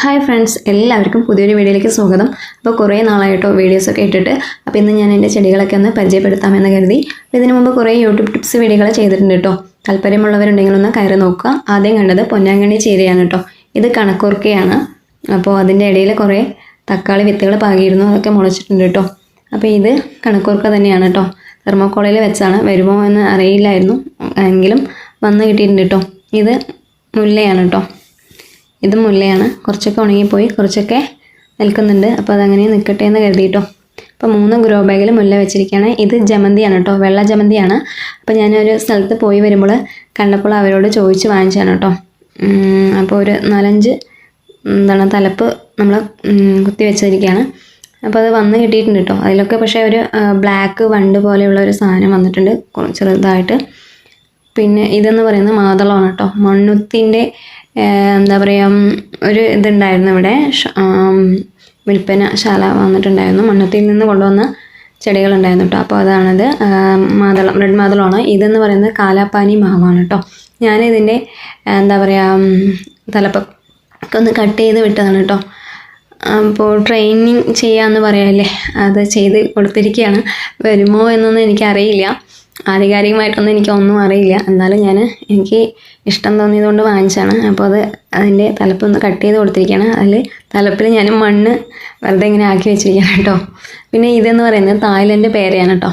Hi friends എല്ലാവർക്കും പുതിയൊരു വീഡിയോയിലേക്ക് സ്വാഗതം. അപ്പോൾ കുറേ നാളായിട്ടോ വീഡിയോസൊക്കെ ഇട്ടിട്ട്. അപ്പോൾ ഇന്ന് ഞാൻ എന്റെ ചെടികളൊക്കെ ഒന്ന് പരിചയപ്പെടുത്താമെന്ന് കരുതി. അപ്പോൾ ഇതിനു മുമ്പ് കുറേ യൂട്യൂബ് ടിപ്സ് വീഡിയോകൾ ചെയ്തിട്ടുണ്ട് കേട്ടോ. താല്പര്യമുള്ളവരുണ്ടെങ്കിൽ ഒന്ന് കയറി നോക്കുക. ആദ്യം കണ്ടത് പൊന്നാങ്കണ്ണി ചീരയാണ് കേട്ടോ. ഇത് കണക്കൂർക്കയാണ്. അപ്പോൾ അതിന്റെ ഇടയിൽ കുറേ തക്കാളി വിത്തുകൾ പാകിയിരുന്നു. അതൊക്കെ മുളച്ചിട്ടുണ്ട് കേട്ടോ. അപ്പോൾ ഇത് കണക്കുറക്ക തന്നെയാണ് കേട്ടോ. തെർമോക്കോളയിൽ വെച്ചാണ്. വരുമോ എന്ന് അറിയില്ലായിരുന്നു. എങ്കിലും വന്ന് കിട്ടിയിട്ടുണ്ട് കേട്ടോ. ഇത് മുല്ലയാണ് കേട്ടോ. ഇത് മുല്ലയാണ്. കുറച്ചൊക്കെ ഉണങ്ങിപ്പോയി കുറച്ചൊക്കെ നിൽക്കുന്നുണ്ട്. അപ്പോൾ അതങ്ങനെ നിൽക്കട്ടെ എന്ന് കരുതിയിട്ടോ അപ്പോൾ മൂന്ന് ഗ്രോ ബാഗിൽ മുല്ല വെച്ചിരിക്കുകയാണ്. ഇത് ജമന്തിയാണ് കേട്ടോ വെള്ള ജമന്തിയാണ്. അപ്പോൾ ഞാനൊരു സ്ഥലത്ത് പോയി വരുമ്പോൾ കണ്ടപ്പോൾ അവരോട് ചോദിച്ച് വാങ്ങിച്ചാണ് കേട്ടോ അപ്പോൾ ഒരു നാലഞ്ച് എന്താണ് തലപ്പ് നമ്മൾ കുത്തി വെച്ചിരിക്കുകയാണ്. അപ്പോൾ അത് വന്ന് കിട്ടിയിട്ടുണ്ട് കേട്ടോ അതിലൊക്കെ പക്ഷേ ഒരു ബ്ലാക്ക് വണ്ട് പോലെയുള്ള ഒരു സാധനം വന്നിട്ടുണ്ട്. ചെറുതായിട്ട്. പിന്നെ ഇതെന്ന് പറയുന്നത് മാതളമാണ് കേട്ടോ മണ്ണുത്തിന്റെ എന്താ പറയുക ഒരു ഇതുണ്ടായിരുന്നു ഇവിടെ. വിൽപ്പന ശാല വന്നിട്ടുണ്ടായിരുന്നു. മണ്ണുത്തിയിൽ നിന്ന് കൊണ്ടുവന്ന ചെടികളുണ്ടായിരുന്നു കേട്ടോ അപ്പോൾ അതാണത് മാതളം റെഡ് മാതളമാണ്. ഇതെന്ന് പറയുന്നത് കാലാപ്പാനി മാവാണ് കേട്ടോ ഞാനിതിന്റെ എന്താ പറയുക തലപ്പൊക്കെ ഒന്ന് കട്ട് ചെയ്ത് വിട്ടതാണ് കേട്ടോ അപ്പോൾ ട്രെയിനിങ് ചെയ്യാമെന്ന് പറയാമല്ലേ അത് ചെയ്ത് കൊടുത്തിരിക്കുകയാണ് വരുമോ എന്നൊന്നും എനിക്കറിയില്ല. ആധികാരികമായിട്ടൊന്നും എനിക്കൊന്നും അറിയില്ല. എന്നാലും ഞാൻ എനിക്ക് ഇഷ്ടം തോന്നിയതുകൊണ്ട് വാങ്ങിച്ചാണ് അപ്പോൾ അത് അതിന്റെ തലപ്പൊന്ന് കട്ട് ചെയ്ത് കൊടുത്തിരിക്കുകയാണ്. അതിൽ തലപ്പിൽ ഞാൻ മണ്ണ് വെറുതെ ഇങ്ങനെ ആക്കി വെച്ചിരിക്കുകയാണ് കേട്ടോ. പിന്നെ ഇതെന്ന് പറയുന്നത് തായ്ലൻഡ് പേരയാണ് കേട്ടോ.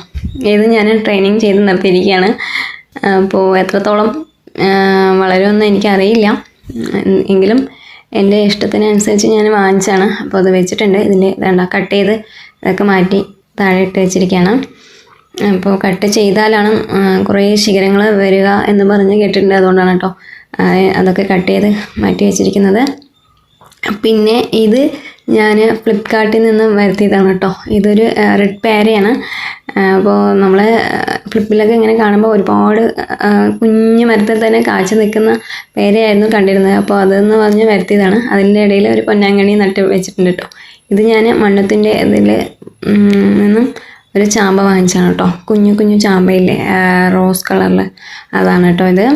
ഇത് ഞാൻ ട്രെയിനിങ് ചെയ്ത് നിർത്തിയിരിക്കുകയാണ്. അപ്പോൾ എത്രത്തോളം വളരുമെന്നും എനിക്കറിയില്ല. എങ്കിലും എന്റെ ഇഷ്ടത്തിനനുസരിച്ച് ഞാൻ വാങ്ങിച്ചാണ് അപ്പോൾ അത് വെച്ചിട്ടുണ്ട്. ഇതിന്റെ വേണ്ട കട്ട് ചെയ്ത് ഇതൊക്കെ മാറ്റി താഴെ ഇട്ട് വെച്ചിരിക്കുകയാണ്. അപ്പോൾ കട്ട് ചെയ്താലാണ് കുറേ ശിഖരങ്ങൾ വരിക എന്ന് പറഞ്ഞ് കേട്ടിട്ടുണ്ട്. അതുകൊണ്ടാണ് കേട്ടോ അതൊക്കെ കട്ട് ചെയ്ത് മാറ്റി വെച്ചിരിക്കുന്നത്. പിന്നെ ഇത് ഞാൻ ഫ്ലിപ്കാർട്ടിൽ നിന്ന് വരുത്തിയതാണ് കേട്ടോ. ഇതൊരു റെഡ് പാരയാണ് അപ്പോൾ നമ്മൾ ഫ്ലിപ്പിലൊക്കെ ഇങ്ങനെ കാണുമ്പോൾ ഒരുപാട് കുഞ്ഞു മരത്തിൽ തന്നെ കാച്ചു നിൽക്കുന്ന പേരയായിരുന്നു കണ്ടിരുന്നത്. അപ്പോൾ അതെന്ന് പറഞ്ഞ് വരുത്തിയതാണ്. അതിന്റെ ഇടയിൽ ഒരു പൊന്നാങ്കണി നട്ട് വെച്ചിട്ടുണ്ട് കേട്ടോ. ഇത് ഞാൻ മണ്ണത്തിന്റെ ഇതിൽ നിന്നും ഒരു ചാമ്പ വാങ്ങിച്ചാണ് കേട്ടോ. കുഞ്ഞു കുഞ്ഞു ചാമ്പയില്ലേ? റോസ് കളറിൽ അതാണ് കേട്ടോ ഇത്.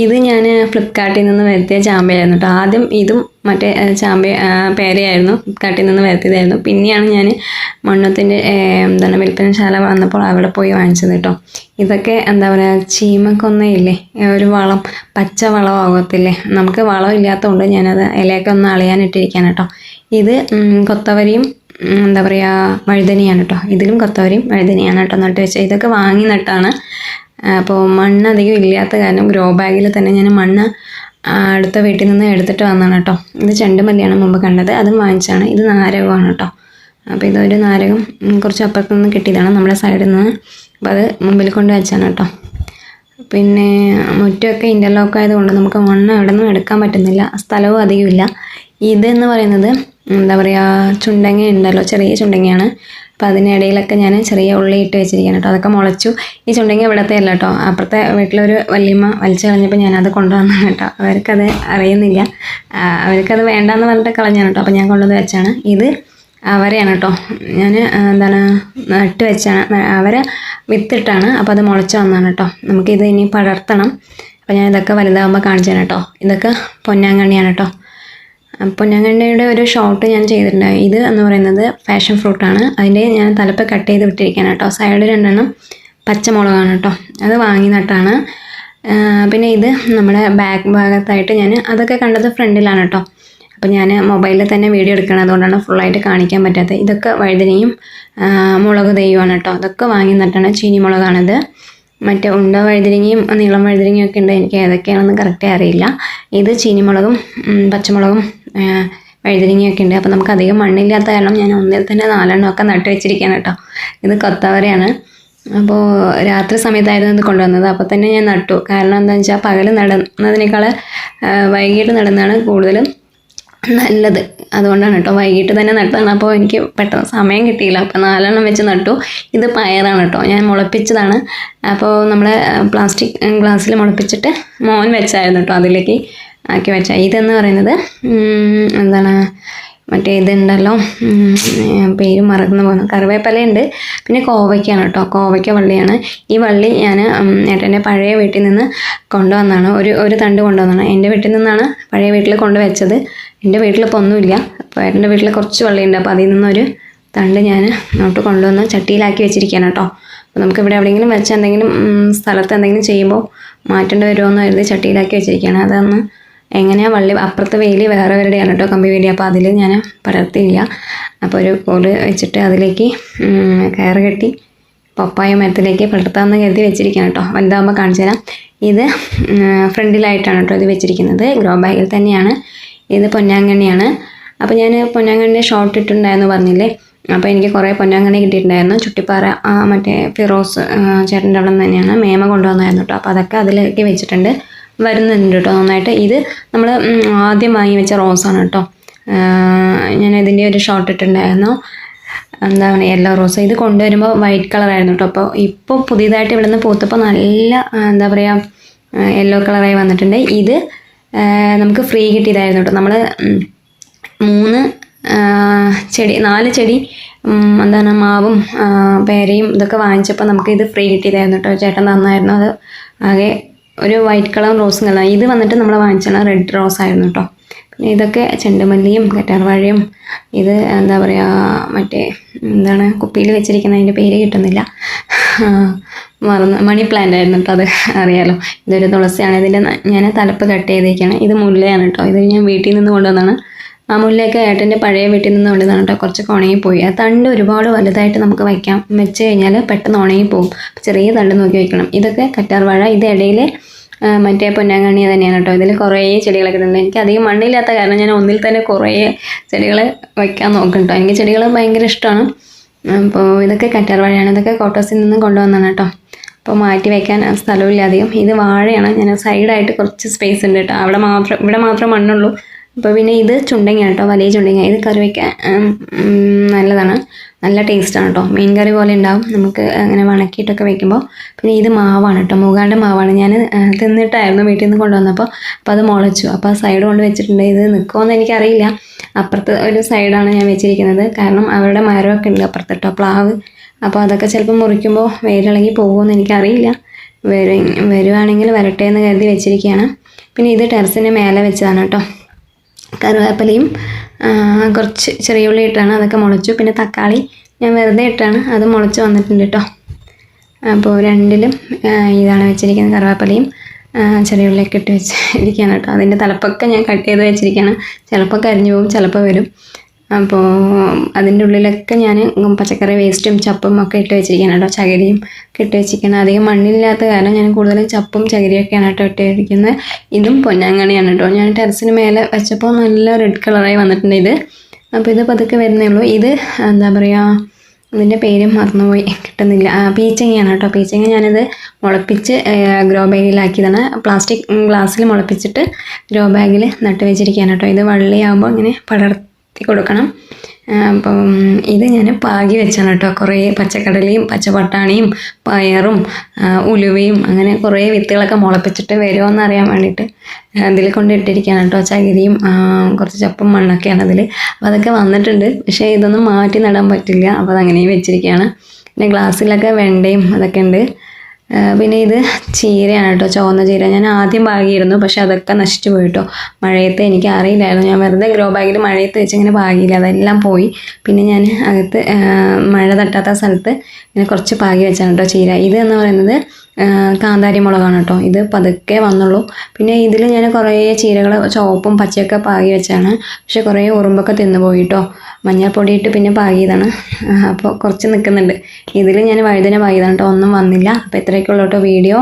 ഇത് ഞാൻ ഫ്ലിപ്കാർട്ടിൽ നിന്ന് വരുത്തിയ ചാമ്പയായിരുന്നു കേട്ടോ. ആദ്യം ഇതും മറ്റേ ചാമ്പ പേരയായിരുന്നു. ഫ്ലിപ്കാർട്ടിൽ നിന്ന് വരുത്തിയതായിരുന്നു. പിന്നെയാണ് ഞാൻ മണ്ണത്തിന്റെ എന്താണ് വിൽപ്പനശാല വന്നപ്പോൾ അവിടെ പോയി വാങ്ങിച്ചത് കേട്ടോ. ഇതൊക്കെ എന്താ പറയുക ചീമക്കൊന്നയില്ലേ? ഒരു വളം പച്ച വളമാകത്തില്ലേ നമുക്ക് വളം ഇല്ലാത്തതുകൊണ്ട് ഞാനത് ഇലയൊക്കെ ഒന്ന് അളയാനിട്ടിരിക്കാൻ കേട്ടോ. ഇത് കൊത്തവരിയും എന്താ പറയുക വഴുതനയാണ് കേട്ടോ ഇതിലും കൊത്തവരിയും വഴുതനയാണ് കേട്ടോ നട്ട് വെച്ചത് ഇതൊക്കെ വാങ്ങി നട്ടാണ്. അപ്പോൾ മണ്ണ് അധികം ഇല്ലാത്ത കാരണം ഗ്രോ ബാഗിൽ തന്നെ ഞാൻ മണ്ണ് അടുത്ത വീട്ടിൽ നിന്ന് എടുത്തിട്ട് വന്നതാണ് കേട്ടോ ഇത് ചെണ്ടുമല്ലിയാണ് മുമ്പ് കണ്ടത്. അതും വാങ്ങിച്ചാണ് ഇത് നാരകമാണ് കേട്ടോ അപ്പോൾ ഇതൊരു നാരകം കുറച്ച് അപ്പുറത്ത് നിന്ന് കിട്ടിയതാണ് നമ്മുടെ സൈഡിൽ നിന്ന് അപ്പോൾ അത് മുമ്പിൽ കൊണ്ട് വെച്ചാണ് കേട്ടോ പിന്നെ മുറ്റമൊക്കെ ഇന്റർലോക്ക് ആയതുകൊണ്ട് നമുക്ക് മണ്ണ് എവിടെ നിന്നും എടുക്കാൻ പറ്റുന്നില്ല. സ്ഥലവും അധികമില്ല. ഇതെന്ന് പറയുന്നത് എന്താ പറയുക ചുണ്ടങ്ങ ഉണ്ടല്ലോ ചെറിയ ചുണ്ടങ്ങയാണ്. അപ്പോൾ അതിനിടയിലൊക്കെ ഞാൻ ചെറിയ ഉള്ളി ഇട്ട് വെച്ചിരിക്കുകയാണ് കേട്ടോ. അതൊക്കെ മുളച്ചു. ഈ ചുണ്ടങ്ങ ഇവിടത്തെ അല്ല കേട്ടോ. അപ്പുറത്തെ വീട്ടിലൊരു വല്യമ്മ വലിച്ചു കളഞ്ഞപ്പോൾ ഞാനത് കൊണ്ടുവന്നു കേട്ടോ. അവർക്കത് അറിയുന്നില്ല. അവർക്കത് വേണ്ടാന്ന് പറഞ്ഞിട്ട് കളഞ്ഞാണ് കേട്ടോ. അപ്പോൾ ഞാൻ കൊണ്ടുവന്ന് വെച്ചാണ്. ഇത് അവരെയാണ് കേട്ടോ. ഞാൻ എന്താണ് നട്ട് വെച്ചാണ്. അവരെ വിത്തിട്ടാണ് അപ്പോൾ അത് മുളച്ച് വന്നതാണ് കേട്ടോ. നമുക്കിത് ഇനി പടർത്തണം. അപ്പോൾ ഞാൻ ഇതൊക്കെ വലുതാകുമ്പോൾ കാണിച്ചു തരാം കേട്ടോ. ഇതൊക്കെ പൊന്നാങ്കണ്ണിയാണ് കേട്ടോ. പൊന്നാങ്കണ്ണിയുടെ ഒരു ഷോട്ട് ഞാൻ ചെയ്തിട്ടുണ്ടായി. ഇത് എന്ന് പറയുന്നത് ഫാഷൻ ഫ്രൂട്ടാണ് അതിന്റെ ഞാൻ തലപ്പ് കട്ട് ചെയ്ത് വിട്ടിരിക്കുകയാണ് കേട്ടോ. സൈഡ് രണ്ടെണ്ണം പച്ചമുളകാണ് കേട്ടോ. അത് വാങ്ങി നട്ടാണ്. പിന്നെ ഇത് നമ്മുടെ ബാക്ക് ഭാഗത്തായിട്ട് ഞാൻ അതൊക്കെ കണ്ടത് ഫ്രണ്ടിലാണ് കേട്ടോ. അപ്പോൾ ഞാൻ മൊബൈലിൽ തന്നെ വീഡിയോ എടുക്കണം അതുകൊണ്ടാണ് ഫുള്ളായിട്ട് കാണിക്കാൻ പറ്റാത്തത്. ഇതൊക്കെ വഴുതനയും മുളക് തെയ്യുമാണ് കേട്ടോ. അതൊക്കെ വാങ്ങി നട്ടാണ്. ചീനി മുളകാണിത്. മറ്റേ ഉണ്ട വഴുതിരിങ്ങയും നീളം വഴുതിരിങ്ങയും ഒക്കെ ഉണ്ട്. എനിക്ക് ഏതൊക്കെയാണെന്ന് കറക്റ്റ് അറിയില്ല. ഇത് ചീനിമുളകും പച്ചമുളകും ആ, വഴുതിരിങ്ങയൊക്കെ ഉണ്ട്. അപ്പോൾ നമുക്ക് അധികം മണ്ണില്ലാത്ത കാരണം ഞാൻ ഒന്നിൽ തന്നെ നാലെണ്ണം ഒക്കെ നട്ട് വെച്ചിരിക്കുകയാണ് കേട്ടോ. ഇത് കൊത്തവരയാണ്. അപ്പോൾ രാത്രി സമയത്തായിരുന്നു ഇത് കൊണ്ടുവന്നത്. അപ്പോൾ തന്നെ ഞാൻ നട്ടു. കാരണം എന്താണെന്ന് വെച്ചാൽ പകൽ നടുന്നതിനേക്കാൾ വൈകിട്ട് നടുന്നതാണ് കൂടുതലും നല്ലത്. അതുകൊണ്ടാണ് കേട്ടോ വൈകിട്ട് തന്നെ നട്ടതാണ്. അപ്പോൾ എനിക്ക് പെട്ടെന്ന് സമയം കിട്ടിയില്ല. അപ്പോൾ നാലെണ്ണം വെച്ച് നട്ടു. ഇത് പയറാണ് കേട്ടോ. ഞാൻ മുളപ്പിച്ചതാണ്. അപ്പോൾ നമ്മൾ പ്ലാസ്റ്റിക് ഗ്ലാസ്സിൽ മുളപ്പിച്ചിട്ട് മോൻ വെച്ചായിരുന്നു കേട്ടോ അതിലേക്ക്. ആക്കി വെച്ച. ഇതെന്ന് പറയുന്നത് എന്താണ് മറ്റേ ഇതുണ്ടല്ലോ പേര് മറന്നു പോകുന്നു. കറിവേപ്പിലയുണ്ട് പിന്നെ കോവയ്ക്കാണ് കേട്ടോ. കോവയ്ക്ക വള്ളിയാണ്. ഈ വള്ളി ഞാൻ ഏട്ടന്റെ പഴയ വീട്ടിൽ നിന്ന് കൊണ്ടുവന്നതാണ് ഒരു ഒരു തണ്ട് കൊണ്ടുവന്നതാണ് എന്റെ വീട്ടിൽ നിന്നാണ് പഴയ വീട്ടിൽ കൊണ്ടുവച്ചത്. എന്റെ വീട്ടിലിപ്പോൾ ഒന്നുമില്ല. അപ്പോൾ ഏട്ടന്റെ വീട്ടിൽ കുറച്ച് വള്ളിയുണ്ട്. അപ്പോൾ അതിൽ നിന്നൊരു തണ്ട് ഞാൻ അങ്ങോട്ട് കൊണ്ടുവന്ന് ചട്ടിയിലാക്കി വെച്ചിരിക്കുകയാണ് കേട്ടോ. അപ്പോൾ നമുക്ക് ഇവിടെ എവിടെയെങ്കിലും വെച്ച് എന്തെങ്കിലും സ്ഥലത്ത് എന്തെങ്കിലും ചെയ്യുമ്പോൾ മാറ്റേണ്ടി വരുമോ എന്ന് കരുതി ചട്ടിയിലാക്കി വെച്ചിരിക്കുകയാണ്. അതൊന്ന് എങ്ങനെയാണ് വള്ളി അപ്പുറത്തെ വേലി വേറെ വേരുടെയാണ് കേട്ടോ കമ്പി വേലി. അപ്പോൾ അതിൽ ഞാൻ പടർത്തിയില്ല. അപ്പോൾ ഒരു കോൽ വെച്ചിട്ട് അതിലേക്ക് കയറ് കെട്ടി പപ്പായ മരത്തിലേക്ക് പടർത്താമെന്ന് കരുതി വെച്ചിരിക്കുകയാണ് കേട്ടോ. വലുതാകുമ്പോൾ കാണിച്ചു തരാം. ഇത് ഫ്രണ്ടിലായിട്ടാണ് കേട്ടോ ഇത് വെച്ചിരിക്കുന്നത്. ഗ്രോ ബാഗിൽ തന്നെയാണ്. ഇത് പൊന്നാങ്കണ്ണിയാണ്. അപ്പോൾ ഞാൻ പൊന്നാങ്കണ്ണി ഷോർട്ട് ഇട്ടുണ്ടായിരുന്നു പറഞ്ഞില്ലേ? അപ്പോൾ എനിക്ക് കുറേ പൊന്നാങ്കണ്ണി കിട്ടിയിട്ടുണ്ടായിരുന്നു. ചുട്ടിപ്പാറ മറ്റേ ഫിറോസ് ചേട്ടന്റെ അവിടെ നിന്ന് തന്നെയാണ് മേമ കൊണ്ടുവന്നായിരുന്നു കേട്ടോ. അപ്പോൾ അതൊക്കെ അതിലേക്ക് വെച്ചിട്ടുണ്ട്. വരുന്നുണ്ട് കേട്ടോ നന്നായിട്ട്. ഇത് നമ്മൾ ആദ്യം വാങ്ങി വെച്ച റോസാണ് കേട്ടോ ഞാൻ ഇതിന്റെ ഒരു ഷോർട്ട് ഇട്ടിട്ടുണ്ടായിരുന്നു. എന്താ പറയുക യെല്ലോ റോസ് ഇത് കൊണ്ടുവരുമ്പോൾ വൈറ്റ് കളറായിരുന്നു കേട്ടോ അപ്പോൾ ഇപ്പോൾ പുതിയതായിട്ട് ഇവിടെ നിന്ന് പൂത്തപ്പോൾ നല്ല എന്താ പറയുക യെല്ലോ കളറായി വന്നിട്ടുണ്ട്. ഇത് നമുക്ക് ഫ്രീ കിട്ടിയതായിരുന്നു കേട്ടോ നമ്മൾ മൂന്ന് ചെടി നാല് ചെടി എന്താണ് മാവും പേരയും ഇതൊക്കെ വാങ്ങിച്ചപ്പോൾ നമുക്ക് ഇത് ഫ്രീ കിട്ടിയതായിരുന്നു കേട്ടോ ചേട്ടൻ തന്നായിരുന്നു അത്. ആകെ ഒരു വൈറ്റ് കളർ റോസും കളർ ഇത് വന്നിട്ട് നമ്മൾ വാങ്ങിച്ചാണ് റെഡ് റോസ് ആയിരുന്നു കേട്ടോ പിന്നെ ഇതൊക്കെ ചെണ്ടുമല്ലിയും കറ്റാർവാഴയും ഇത് എന്താ പറയുക മറ്റേ എന്താണ് കുപ്പിയിൽ വെച്ചിരിക്കുന്ന അതിന്റെ പേര് കിട്ടുന്നില്ല. മറന്ന് മണി പ്ലാന്റ് ആയിരുന്നു കേട്ടോ അത് അറിയാലോ. ഇതൊരു തുളസിയാണ്. ഇതിന്റെ ഞാൻ തലപ്പ് കട്ട് ചെയ്തേക്കാണ്. ഇത് മുല്ലയാണ് കേട്ടോ ഇത് ഞാൻ വീട്ടിൽ നിന്ന് കൊണ്ടുവന്നാണ് ആ മുല്ലയൊക്കെ ഏട്ടന്റെ പഴയ വീട്ടിൽ നിന്ന് കൊണ്ടുവന്നാണ് കേട്ടോ കുറച്ചൊക്കെ ഉണങ്ങിപ്പോയി ആ തണ്ട് ഒരുപാട് വലുതായിട്ട് നമുക്ക് വയ്ക്കാം. വെച്ച് കഴിഞ്ഞാൽ പെട്ടെന്ന് ഉണങ്ങിപ്പോവും. ചെറിയ തണ്ട് നോക്കി വയ്ക്കണം. ഇതൊക്കെ കറ്റാർവാഴ ഇത് ഇടയിൽ മറ്റേ പൊന്നാങ്കണ്ണി തന്നെയാണ് കേട്ടോ. ഇതിൽ കുറേ ചെടികളൊക്കെ ഉണ്ട് എനിക്ക് അധികം മണ്ണില്ലാത്ത കാരണം ഞാൻ ഒന്നിൽ തന്നെ കുറേ ചെടികൾ വയ്ക്കാൻ നോക്കും കേട്ടോ. എനിക്ക് ചെടികൾ ഭയങ്കര ഇഷ്ടമാണ്. അപ്പോൾ ഇതൊക്കെ കറ്റാർവാഴയാണ് ഇതൊക്കെ കോട്ടോസിൽ നിന്ന് കൊണ്ടുവന്നാണ് കേട്ടോ. അപ്പോൾ മാറ്റി വയ്ക്കാൻ സ്ഥലമില്ല അധികം. ഇത് വാഴയാണ്. ഞാൻ സൈഡായിട്ട് കുറച്ച് സ്പേസ് ഉണ്ട് കേട്ടോ. അവിടെ മാത്രം ഇവിടെ മാത്രം മണ്ണുള്ളൂ. അപ്പോൾ പിന്നെ ഇത് ചുണ്ടങ്ങ കേട്ടോ വലിയ ചുണ്ടങ്ങ ഇത് കറി വയ്ക്കാൻ നല്ലതാണ്. നല്ല ടേസ്റ്റാണ് കേട്ടോ. മീൻ കറി പോലെ ഉണ്ടാവും. നമുക്ക് അങ്ങനെ വണക്കിയിട്ടൊക്കെ വെക്കുമ്പോൾ പിന്നെ ഇത് മാവാണ് കേട്ടോ. മൂകാണ്ട മാവാണ്. ഞാൻ തിന്നിട്ടായിരുന്നു വീട്ടിൽ നിന്ന് കൊണ്ടുവന്നപ്പോൾ അപ്പോൾ അത് മുളച്ചു. അപ്പോൾ ആ സൈഡ് കൊണ്ട് വെച്ചിട്ടുണ്ട്. ഇത് നിൽക്കുമെന്ന് എനിക്കറിയില്ല. അപ്പുറത്ത് ഒരു സൈഡാണ് ഞാൻ വെച്ചിരിക്കുന്നത്. കാരണം അവരുടെ മരമൊക്കെ ഉണ്ട് അപ്പുറത്ത് കേട്ടോ പ്ലാവ്. അപ്പോൾ അതൊക്കെ ചിലപ്പോൾ മുറിക്കുമ്പോൾ വേരിളകി പോകുമെന്ന് എനിക്കറിയില്ല. വരു വരുവാണെങ്കിൽ വരട്ടെ എന്ന് കരുതി വെച്ചിരിക്കുകയാണ് പിന്നെ ഇത് ടെറസിന്റെ മേലെ വെച്ചതാണ് കേട്ടോ. കറിവേപ്പിലയും കുറച്ച് ചെറിയ ഉള്ളി ഇട്ടാണ് അതൊക്കെ മുളച്ചു. പിന്നെ തക്കാളി ഞാൻ വെറുതെ ഇട്ടാണ്. അത് മുളച്ച് വന്നിട്ടുണ്ട് കേട്ടോ അപ്പോൾ രണ്ടിലും ഇതാണ് വെച്ചിരിക്കുന്നത് കറിവേപ്പിലയും ചെറിയ ഉള്ളിയൊക്കെ ഇട്ട് വെച്ചിരിക്കുകയാണ് കേട്ടോ അതിന്റെ തലപ്പൊക്കെ ഞാൻ കട്ട് ചെയ്ത് വെച്ചിരിക്കുകയാണ്. ചിലപ്പോൾ കരിഞ്ഞു പോകും ചിലപ്പോൾ വരും. അപ്പോൾ അതിന്റെ ഉള്ളിലൊക്കെ ഞാൻ പച്ചക്കറി വേസ്റ്റും ചപ്പും ഒക്കെ ഇട്ട് വെച്ചിരിക്കുകയാണ് കേട്ടോ. ചകിരിയും ഒക്കെ ഇട്ട് വെച്ചിരിക്കുകയാണ് അധികം മണ്ണില്ലാത്ത കാരണം ഞാൻ കൂടുതലും ചപ്പും ചകിരിയൊക്കെയാണ് കേട്ടോ ഇട്ടിരിക്കുന്നത് ഇതും പൊന്നാങ്കണിയാണ് കേട്ടോ. ഞാൻ ടെറസിന് മേലെ വെച്ചപ്പോൾ നല്ല റെഡ് കളറായി വന്നിട്ടുണ്ട് ഇത്. അപ്പോൾ ഇത് പതുക്കെ വരുന്നേ ഉള്ളൂ. ഇത് എന്താ പറയുക ഇതിന്റെ പേരും മറന്നുപോയി. കിട്ടുന്നില്ല. പീച്ചങ്ങയാണ് കേട്ടോ. പീച്ചങ്ങ ഞാനിത് മുളപ്പിച്ച് ഗ്രോ ബാഗിലാക്കിയതാണ്. പ്ലാസ്റ്റിക് ഗ്ലാസ്സിൽ മുളപ്പിച്ചിട്ട് ഗ്രോ ബാഗിൽ നട്ട് വെച്ചിരിക്കുകയാണ് കേട്ടോ. ഇത് വള്ളിയാകുമ്പോൾ ഇങ്ങനെ പടർത്തി കൊടുക്കണം. അപ്പം ഇത് ഞാൻ പാകി വെച്ചാണ് കേട്ടോ. കുറേ പച്ചക്കടലയും പച്ചപട്ടാണിയും പയറും ഉലുവയും അങ്ങനെ കുറേ വിത്തുകളൊക്കെ മുളപ്പിച്ചിട്ട് വരുമോ അറിയാൻ വേണ്ടിയിട്ട് അതിൽ കൊണ്ടിട്ടിരിക്കുകയാണ് കേട്ടോ. ചകിരിയും കുറച്ച് ചപ്പും മണ്ണൊക്കെയാണ് അതിൽ. അപ്പോൾ അതൊക്കെ വന്നിട്ടുണ്ട്. പക്ഷേ ഇതൊന്നും മാറ്റി നടാൻ പറ്റില്ല. അപ്പോൾ അതങ്ങനെ വെച്ചിരിക്കുകയാണ്. പിന്നെ ഗ്ലാസ്സിലൊക്കെ വെണ്ടയും അതൊക്കെ ഉണ്ട്. പിന്നെ ഇത് ചീരയാണ് കേട്ടോ ചുവന്ന ചീര. ഞാൻ ആദ്യം പാകിയിരുന്നു പക്ഷെ അതൊക്കെ നശിച്ചു പോയി കേട്ടോ മഴയത്ത് എനിക്ക് അറിയില്ലായിരുന്നു. ഞാൻ വെറുതെ ഗ്രോ ബാഗിൽ മഴയത്ത് വെച്ച് ഇങ്ങനെ പാകിയില്ല. അതെല്ലാം പോയി. പിന്നെ ഞാൻ അകത്ത് മഴ തട്ടാത്ത സ്ഥലത്ത് ഇങ്ങനെ കുറച്ച് പാകി വെച്ചാണ് കേട്ടോ ചീര. ഇത് എന്ന് പറയുന്നത് കാന്താരി മുളകാണ് കേട്ടോ. ഇത് പതുക്കെ വന്നുള്ളൂ. പിന്നെ ഇതിൽ ഞാൻ കുറേ ചീരകൾ ചുവപ്പും പച്ചയൊക്കെ പാകി വെച്ചാണ്. പക്ഷെ കുറേ ഉറുമ്പൊക്കെ തിന്നുപോയി കേട്ടോ. മഞ്ഞൾപ്പൊടി ഇട്ട് പിന്നെ പാകിയതാണ്. അപ്പോൾ കുറച്ച് നിൽക്കുന്നുണ്ട് ഇതിൽ ഞാൻ വഴുതന പാകിയതാണ് കേട്ടോ. ഒന്നും വന്നില്ല. അപ്പോൾ ഇത്രയൊക്കെ ഉള്ളൂ കേട്ടോ വീഡിയോ.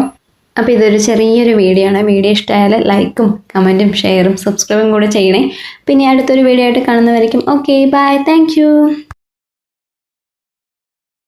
അപ്പോൾ ഇതൊരു ചെറിയൊരു വീഡിയോ ആണ്. വീഡിയോ ഇഷ്ടമായാൽ ലൈക്കും കമന്റും ഷെയറും സബ്സ്ക്രൈബും കൂടെ ചെയ്യണേ. പിന്നെ അടുത്തൊരു വീഡിയോ ആയിട്ട് കാണുന്നവരേക്കും. Okay bye. താങ്ക്